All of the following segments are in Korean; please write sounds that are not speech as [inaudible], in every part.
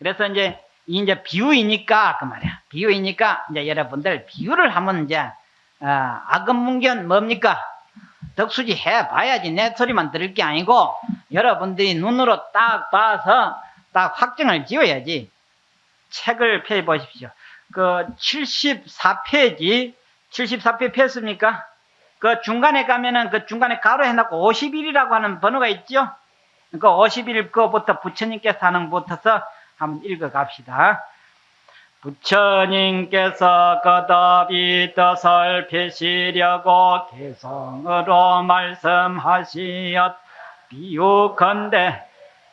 그래서 이제 이 이제 비유이니까 그 말이야. 비유이니까 이제 여러분들 비유를 하면 이제 어, 악은문견 뭡니까? 덕수지 해 봐야지 내 소리만 들을 게 아니고 여러분들이 눈으로 딱 봐서 딱 확정을 지어야지. 책을 펴 보십시오. 그 74페이지 74페이지 폈습니까? 그 중간에 가면은 그 중간에 가로 해놓고 51이라고 하는 번호가 있죠? 그 51, 그거부터 부처님께서 하는 것부터서 한번 읽어 갑시다. 부처님께서 거듭이 뜻을 펴시려고 개성으로 말씀하시었 비유컨대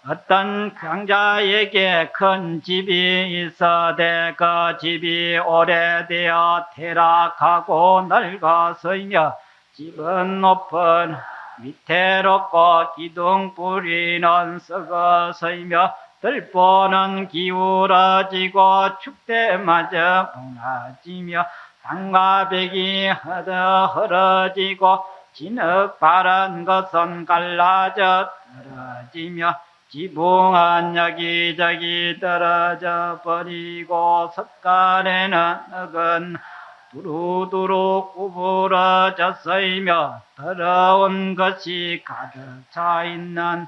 어떤 강자에게 큰 집이 있어대 그 집이 오래되어 퇴락하고 늙었으며 집은 높은 위태롭고 기둥 뿌리는 썩어서이며 들보는 기울어지고 축대마저 무너지며 상가백이 허더 흐러지고 진흙 바른 것은 갈라져 떨어지며 지붕은 여기저기 떨어져 버리고 석간에는 흙은 두루두루 구부러졌으며 더러운 것이 가득 차 있는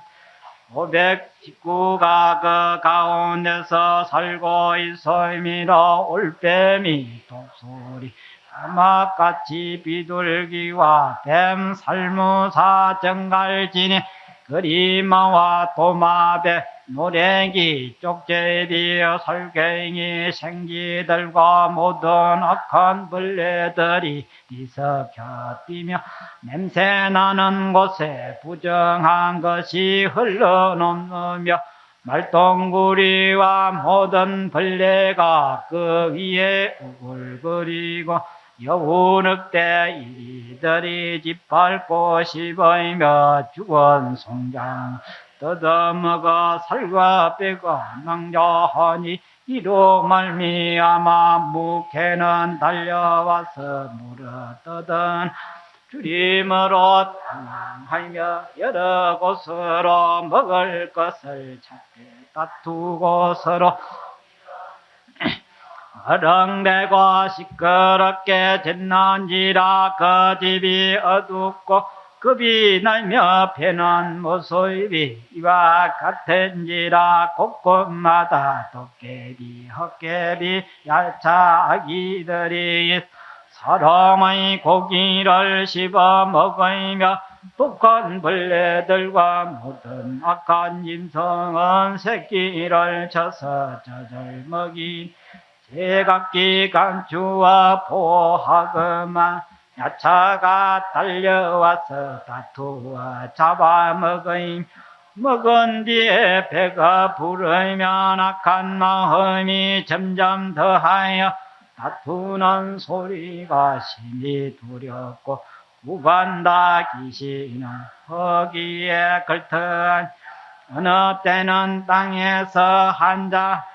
519가 그 가운데서 살고 있으므로 올빼미 독소리 사막같이 비둘기와 뱀 살무사 정갈진이 그리마와 도마뱀 노래기 쪽제비 설갱이 생기들과 모든 악한 벌레들이 뒤섞여 뛰며 냄새나는 곳에 부정한 것이 흘러넘으며 말똥구리와 모든 벌레가 그 위에 우글거리고 여우늑대 이들이 짓밟고 씹으며 죽은 송장 뜯어먹어 살과 뼈가 낭자하니 이로 말미암아 무게는 달려와서 물어뜯은 주림으로 탐하며 여러 곳으로 먹을 것을 찾게 다투고 서로 [clears throat] 어렁대고 시끄럽게 됐는지라 그 집이 어둡고 급이 날며 배는 모습이 이와 같은지라 곳곳마다 도깨비 헛개비 얄차 아기들이 사람의 고기를 씹어 먹으며 독한 벌레들과 모든 악한 짐승은 새끼를 쳐서 젖을 먹이 제각기 간주와 보하그만 야차가 달려와서 다투어 잡아먹으임 먹은 뒤에 배가 부르면 악한 마음이 점점 더하여 다투는 소리가 심히 두렵고 구간다 귀신은 허기에 걸터한 어느 때는 땅에서 한자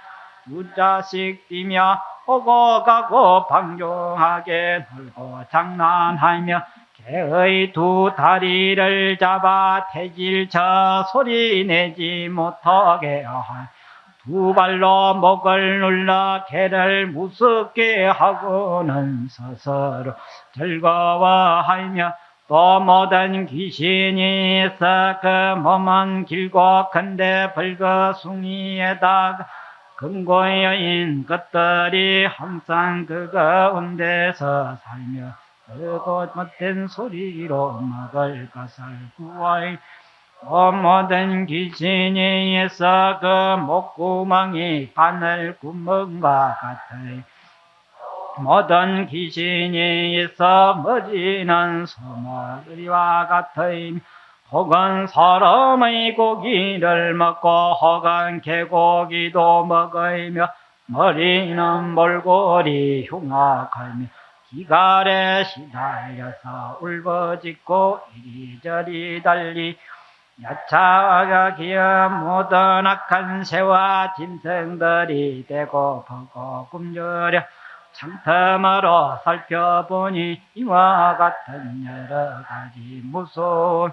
두 자씩 뛰며 오고 가고 방종하게 놀고 장난하며 개의 두 다리를 잡아 태질쳐 소리 내지 못하게 한두 발로 목을 눌러 개를 무섭게 하고는 스스로 즐거워하며 또 모든 귀신이 있어 그 몸은 길고 큰데 벌거숭이에다가 금고여인 것들이 항상 그 가운데서 살며 그고 못된 소리로 먹을 것을 구하이. 또 모든 귀신이 있어 그 목구멍이 바늘 구멍과 같으니 모든 귀신이 있어 머지는 소머리와 같으니 혹은 사람의 고기를 먹고 혹은 개고기도 먹으며 머리는 몰골이 흉악하며 기갈에 시달려서 울부짖고 이리저리 달리 야차가 기어 모든 악한 새와 짐승들이 되고 보고 꿈꾸려 창틈으로 살펴보니 이와 같은 여러 가지 무서운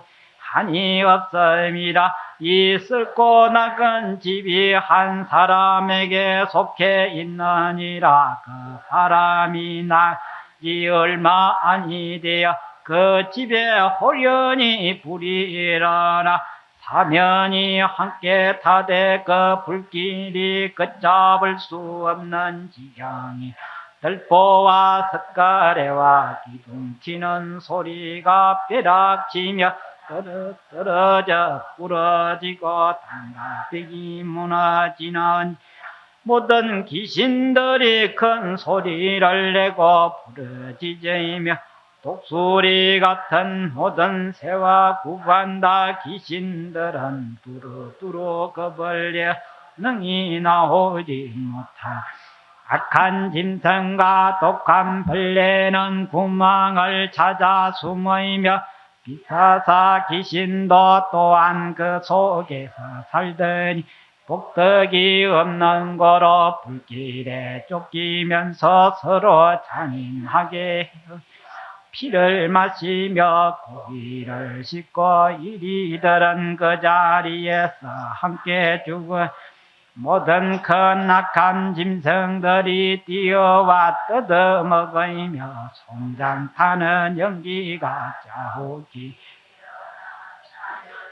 한이 없음이라 이 썩고 nak은 집이 한 사람에게 속해 있느니라. 그 사람이 나지 얼마 아니되어 그 집에 호련히 불이 일어나 사면이 함께 타되 그 불길이 걷잡을 수 없는 지경이 들보와 석가래와 기둥치는 소리가 벼락치며 떨어, 떨어져 부러지고 단가백이 무너지는 모든 귀신들이 큰 소리를 내고 부러지저이며 독수리 같은 모든 새와 구간다 귀신들은 두루두루 겁을려 능히 나오지 못하. 악한 짐승과 독한 벌레는 구멍을 찾아 숨으며 비사사 귀신도 또한 그 속에서 살더니 복덕이 없는 거로 불길에 쫓기면서 서로 잔인하게. 피를 마시며 고기를 씻고 이리들은 그 자리에서 함께 죽은 모든 큰 악한 짐승들이 뛰어와 뜯어먹으며 송장 타는 연기가 자욱이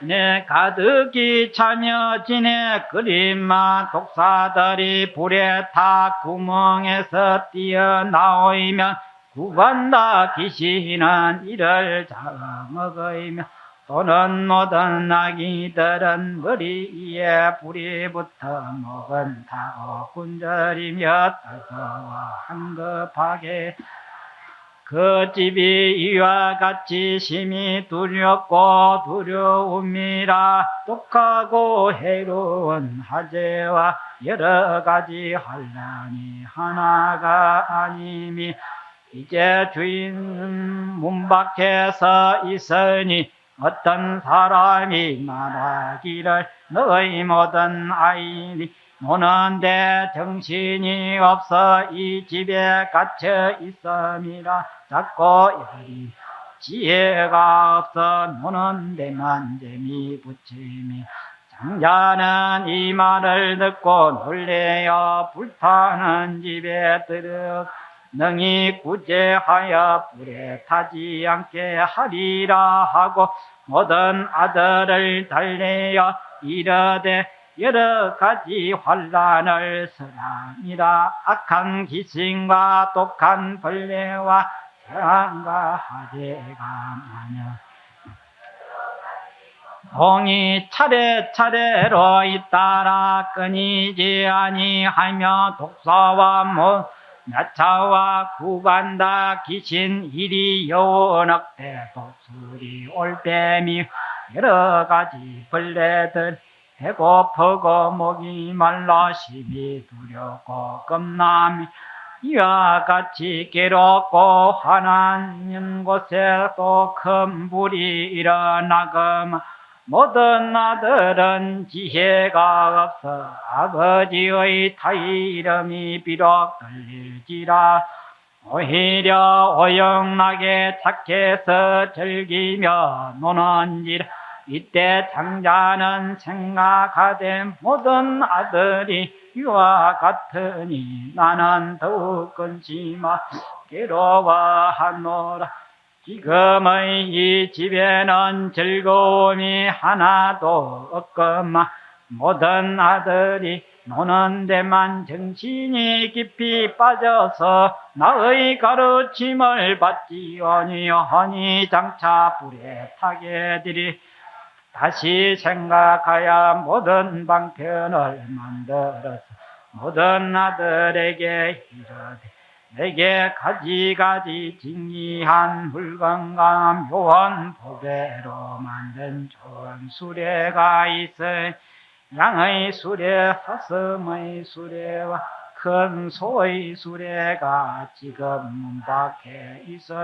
내 가득히 차며지네 그림만 독사들이 불에 타 구멍에서 뛰어나오면 구간다 귀신은 이를 잡아먹으며 또는 모든 아기들은 머리 위에 불이 붙어 목은 타고 군절이며 따서워 한급하게. 그 집이 이와 같이 심히 두렵고 두려움이라 독하고 해로운 하재와 여러 가지 환란이 하나가 아님이 이제 주인 문 밖에서 있으니 어떤 사람이 말하기를 너희 모든 아이니 노는데 정신이 없어 이 집에 갇혀 있음이라. 자꾸 여리 지혜가 없어 노는 데만 재미 붙이며 장자는 이 말을 듣고 놀래어 불타는 집에 들어 능히 구제하여 불에 타지 않게 하리라 하고 모든 아들을 달래어 이르되 여러 가지 환란을 서랑이라. 악한 기신과 독한 벌레와 재앙과 하재가 많여 공이 차례차례로 잇따라 끊이지 아니하며 독사와 모 야차와 구간다 귀신 이리 여원악대 독수리 올빼미 여러 가지 벌레들 배고프고 목이 말라 심히 두렵고 겁남이 이와 같이 괴롭고 화난 곳에 또 큰 불이 일어나거마 모든 아들은 지혜가 없어 아버지의 타이 이름이 비록 들릴지라. 오히려 오영나게 착해서 즐기며 노는지라. 이때 장자는 생각하되 모든 아들이 이와 같으니 나는 더욱 근심하 괴로워하노라 지금의 이 집에는 즐거움이 하나도 없건만 모든 아들이 노는 데만 정신이 깊이 빠져서 나의 가르침을 받지오니 허니 장차 불에 타게 되리. 다시 생각하여 모든 방편을 만들어서 모든 아들에게 이르되 내게 가지가지 진기한 물건과 묘한 보배로 만든 좋은 수레가 있어 양의 수레, 사슴의 수레와 큰 소의 수레가 지금 문 밖에 있어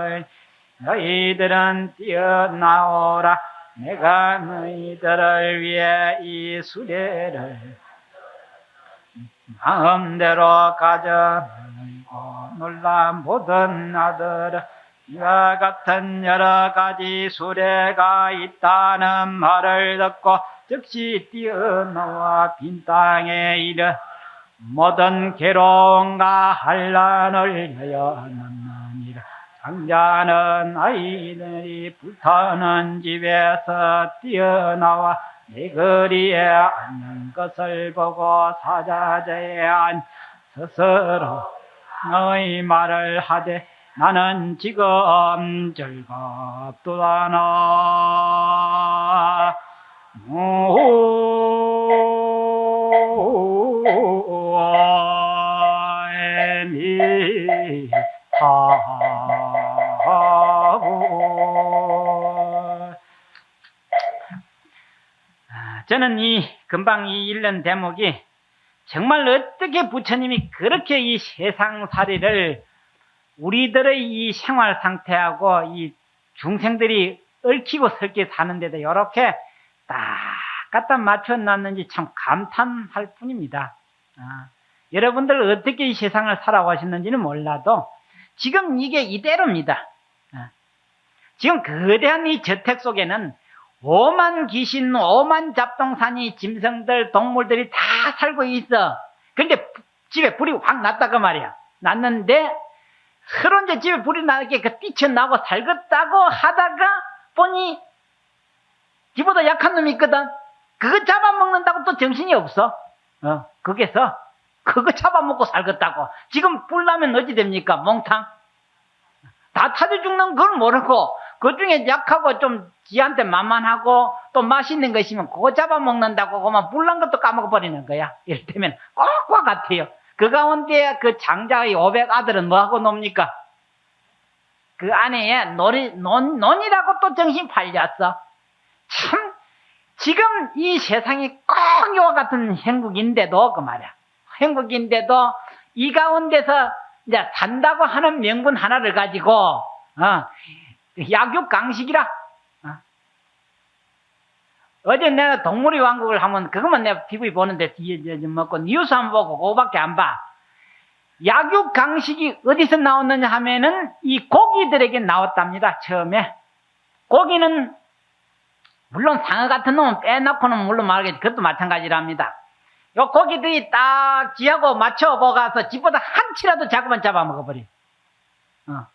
너희들은 뛰어나오라. 내가 너희들을 위해 이 수레를 마음대로 가져고 놀라 모든 아들은 이와 같은 여러 가지 수레가 있다는 말을 듣고 즉시 뛰어나와 빈 땅에 이르 모든 괴로움과 한란을 헤어나느니라 장자는 아이들이 불타는 집에서 뛰어나와 내 거리에 앉는 것을 보고 사자자에 앉 스스로 너의 말을 하되 나는 지금 즐겁도다나. 오에미 하고. 아, 저는 이 금방 이 읽는 대목이 정말 어떻게 부처님이 그렇게 이 세상살이를 우리들의 이 생활 상태하고 이 중생들이 얽히고 설게 사는데도 이렇게 딱 갖다 맞춰 놨는지 참 감탄할 뿐입니다. 아, 여러분들 어떻게 이 세상을 살아가셨는지는 몰라도 지금 이게 이대로입니다. 아, 지금 거대한 이 저택 속에는 오만 귀신, 오만 잡동사니, 짐승들, 동물들이 다 살고 있어. 근데 집에 불이 확 났다고 말이야. 났는데 서로 이제 집에 불이 나게 그 뛰쳐나고 살겠다고 하다가 보니 지보다 약한 놈이 있거든. 그거 잡아먹는다고 또 정신이 없어. 어, 거기서 그거 잡아먹고 살겠다고. 지금 불 나면 어찌 됩니까? 몽탕. 다 타져 죽는 걸 모르고 그 중에 약하고 좀 지한테 만만하고 또 맛있는 거 있으면 그거 잡아먹는다고 그만 불난 것도 까먹어버리는 거야. 이를테면 꼭과 같아요. 그 가운데 그 장자의 500 아들은 뭐하고 놉니까? 그 안에 놀이, 논, 논이라고 또 정신 팔렸어. 참, 지금 이 세상이 꼭 이와 같은 행국인데도 그 말이야. 행국인데도 이 가운데서 이제 산다고 하는 명분 하나를 가지고, 어, 약육 강식이라. 어. 제 내가 동물의 왕국을 하면 그것만 내가 TV 보는데 뒤에 좀 먹고 뉴스 한번 보고 그거밖에 안 봐. 약육 강식이 어디서 나왔느냐 하면은 이 고기들에게 나왔답니다. 처음에 고기는 물론 상어 같은 놈은 빼놓고는 물론 말하겠지 그것도 마찬가지랍니다. 요 고기들이 딱 지하고 맞춰 보가서 집보다 한치라도 작으면 잡아먹어버려. 어.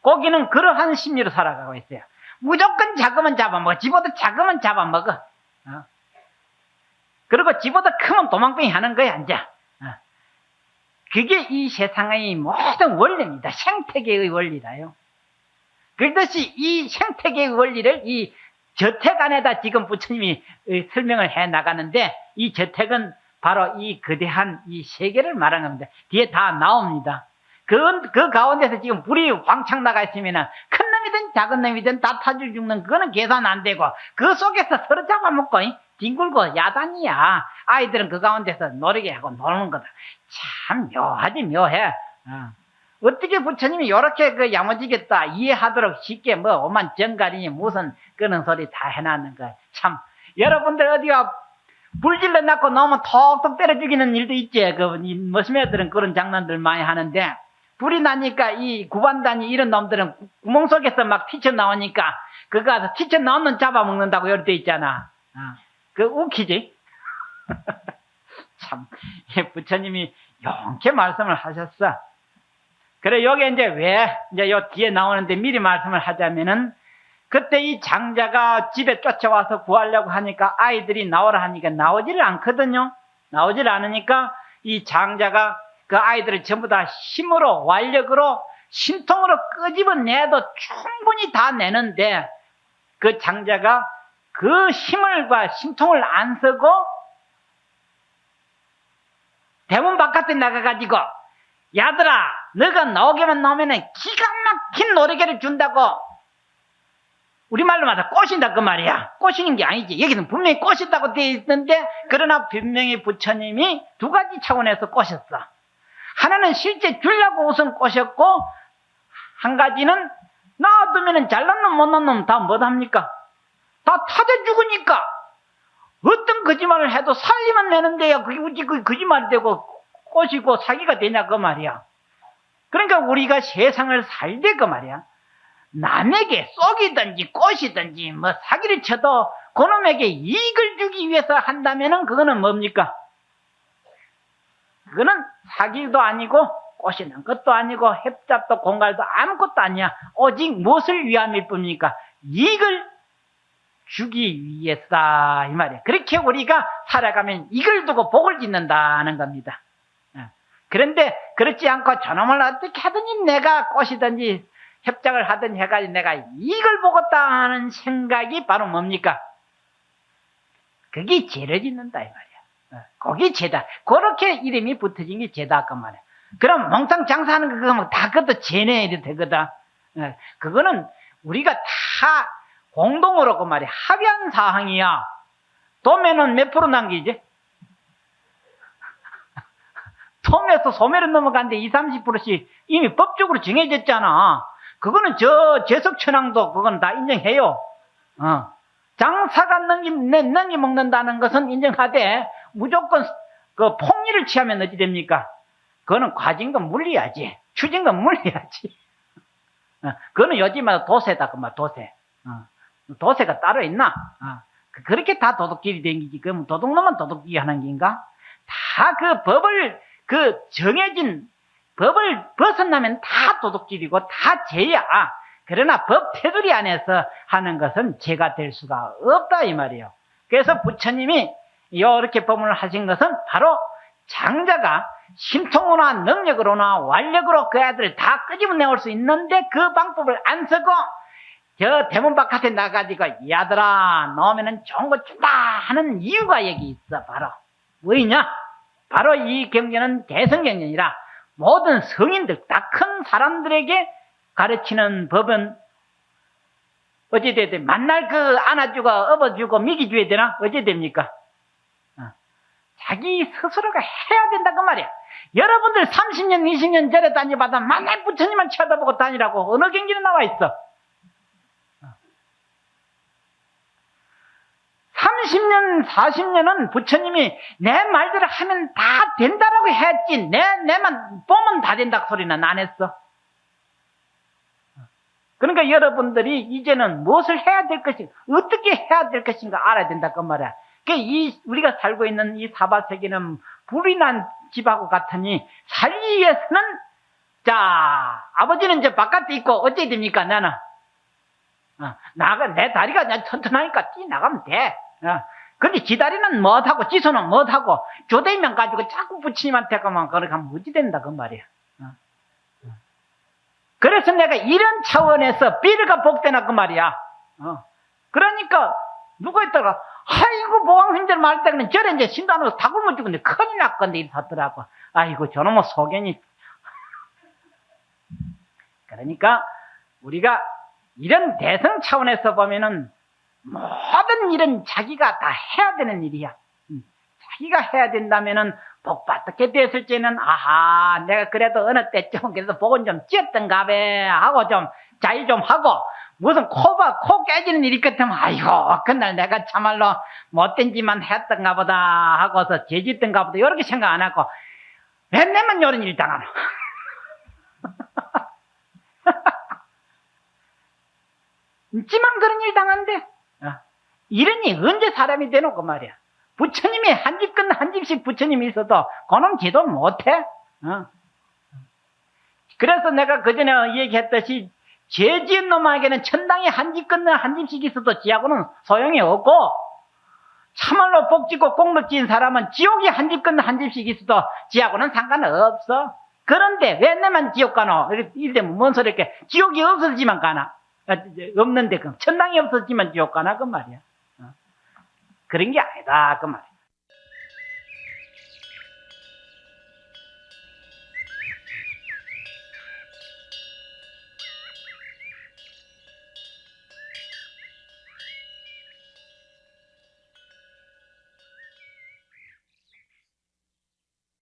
고기는 그러한 심리로 살아가고 있어요. 무조건 작으면 잡아먹어. 집보다 작으면 잡아먹어. 어. 그리고 집보다 크면 도망병이 하는 거야, 이제. 어. 그게 이 세상의 모든 원리입니다. 생태계의 원리라요. 그렇듯이 이 생태계의 원리를 이 저택 안에다 지금 부처님이 어, 설명을 해 나가는데 이 저택은 바로 이 거대한 이 세계를 말하는 겁니다. 뒤에 다 나옵니다. 그, 그 가운데서 지금 불이 왕창 나가 있으면은 큰 놈이든 작은 놈이든 다 타져 죽는 그거는 계산 안 되고 그 속에서 서로 잡아먹고 이, 뒹굴고 야단이야. 아이들은 그 가운데서 노리게 하고 노는 거다. 참 묘하지 묘해. 어. 어떻게 부처님이 이렇게 그 야무지겠다 이해하도록 쉽게 뭐 오만 정갈이니 무슨 그런 소리 다 해놨는 거. 참 여러분들 어디가 불질러 놨고 너무 톡톡 때려 죽이는 일도 있지. 그 머스매들은 그런 장난들 많이 하는데 불이 나니까 이 구반단이 이런 놈들은 구- 구멍 속에서 막 튀쳐 나오니까 그거 가서 튀쳐 나오는 잡아먹는다고 이럴 때 있잖아. 어. 그 웃기지? [laughs] 참, 이 부처님이 용케 말씀을 하셨어. 그래, 여기 이제 왜, 이제 요 뒤에 나오는데 미리 말씀을 하자면은, 그때 이 장자가 집에 쫓아와서 구하려고 하니까 아이들이 나오라 하니까 나오지를 않거든요. 나오질 않으니까 이 장자가 그 아이들을 전부 다 힘으로, 완력으로, 신통으로 끄집어내도 충분히 다 내는데 그 장자가 그 힘을과 신통을 안 쓰고 대문 바깥에 나가가지고 야들아 너가 나오게만 나오면은 기가 막힌 노래개를 준다고. 우리말로 말해서 꼬신다 그 말이야. 꼬시는 게 아니지. 여기는 분명히 꼬신다고 되어 있는데 그러나 분명히 부처님이 두 가지 차원에서 꼬셨어. 하나는 실제 주려고 우선 꼬셨고 한 가지는 놔두면은 잘난 놈 못난 놈 다 못합니까? 다 타져 죽으니까. 어떤 거짓말을 해도 살리면 내는데야 그게 어찌 그 거짓말이 되고 꼬시고 사기가 되냐 그 말이야. 그러니까 우리가 세상을 살때 그 말이야. 남에게 쏙이든지 꽃이든지 뭐 사기를 쳐도 그놈에게 이익을 주기 위해서 한다면은 그거는 뭡니까? 그거는 사기도 아니고 꼬시는 것도 아니고 협잡도 공갈도 아무것도 아니야. 오직 무엇을 위함일 뿐입니까? 이익을 주기 위해서 이 말이야. 그렇게 우리가 살아가면 이걸 두고 복을 짓는다는 겁니다. 예. 그런데 그렇지 않고 저놈을 어떻게 하든지 내가 꼬시든지 협작을 하든지 해가지고 내가 이익을 보겠다 하는 생각이 바로 뭡니까? 그게 죄를 짓는다 이 말이야. 어, 거기 죄다. 그렇게 이름이 붙어진 게 죄다 아까 말이야. 그럼 몽땅 장사하는 거 그거 다 그것도 죄네 이래 되거든. 어, 그거는 우리가 다 공동으로 그 말이야 합의한 사항이야. 도매는 몇 프로 남기지? 도매에서 소매로 넘어가는데 20, 30%씩 이미 법적으로 정해졌잖아. 그거는 저 재석천왕도 그건 다 인정해요. 어. 장사가 넘기, 내- 넘기 먹는다는 것은 인정하되 무조건 그 폭리를 취하면 어찌 됩니까? 그거는 과징금 물려야지. 추징금 물려야지. 어, 그거는 요즘마다 도세다, 그 말, 도세. 어, 도세가 따로 있나? 어, 그- 그렇게 다 도둑질이 댕기지. 그럼 도둑놈만 도둑질이 하는 게인가? 다 그 법을, 그 정해진 법을 벗어나면 다 도둑질이고 다 죄야. 그러나 법 테두리 안에서 하는 것은 죄가 될 수가 없다 이 말이에요. 그래서 부처님이 이렇게 법문을 하신 것은 바로 장자가 심통으로나 능력으로나 완력으로 그 애들을 다 끄집어내올 수 있는데 그 방법을 안 쓰고 저 대문 바깥에 나가지고 이 아들아 넣으면은 좋은 거 준다 하는 이유가 여기 있어 바로 뭐이냐 바로 이 경전은 대성경전이라 모든 성인들 다 큰 사람들에게 가르치는 법은 어찌 돼야 돼? 만날 그 안아주고 업어주고 미기줘야 되나? 어찌 됩니까? 어. 자기 스스로가 해야 된다 그 말이야. 여러분들 30년, 20년 전에 다녀봐도 만날 부처님만 쳐다보고 다니라고 어느 경기에 나와 있어. 30년, 40년은 부처님이 내 말대로 하면 다 된다라고 했지. 내, 내만 보면 다 된다 그 소리는 안 했어. 그러니까 여러분들이 이제는 무엇을 해야 될 것인가, 어떻게 해야 될 것인가 알아야 된다 그 말이야. 그 이, 우리가 살고 있는 이 사바 세계는 불이 난 집하고 같으니 살기 위해서는 자, 아버지는 이제 바깥에 있고 어찌 됩니까 나는? 어, 나가, 내 다리가 그냥 튼튼하니까 뛰 나가면 돼. 어. 근데 지 다리는 못하고, 지 손은 못하고, 교대면 가지고 자꾸 부처님한테 가면, 그렇게 하면 어찌 된다, 그 말이야. 어. 어. 그래서 내가 이런 차원에서 비르가 복되나, 그 말이야. 어. 그러니까, 누가 있다가, 아이고, 보왕생절 말 때는 저래 이제 신단으로 다 굶어 죽는데 큰일 났건데, 이렇게 하더라고. 아이고, 저놈의 소견이. 그러니까, 우리가 이런 대성 차원에서 보면은 모든 일은 자기가 다 해야 되는 일이야. 음, 자기가 해야 된다면은 복 받게 됐을 때는 아하 내가 그래도 어느 때쯤 그래도 복은 좀 찌었던가 배 하고 좀 자유 좀 하고 무슨 코가 코 깨지는 일이 같으면 아이고 그날 내가 참말로 못된 짓만 했던가 보다 하고서 죄짓던가 보다 이렇게 생각 안 하고 맨날만 이런 일 당하노. [laughs] 있지만 그런 일 당한대. 어. 이러니 언제 사람이 되노 그 말이야. 부처님이 한 집 끝나 한 집씩 부처님이 있어도 그놈 지도 못해. 어. 그래서 내가 그전에 얘기했듯이 죄 지은 놈에게는 천당에 한집 끝나 한 집씩 있어도 지하고는 소용이 없고 참말로 복짓고 공덕 지은 사람은 지옥이 한 집 끝나 한 집씩 있어도 지하고는 상관없어. 그런데 왜 내만 지옥 가노? 이러면 뭔 소리 이렇게 지옥이 없어지만 가나? 아, 없는데 그 천당이 없어지만 지옥 가나 그 말이야. 어. 그런 게 아니다 그 말이야.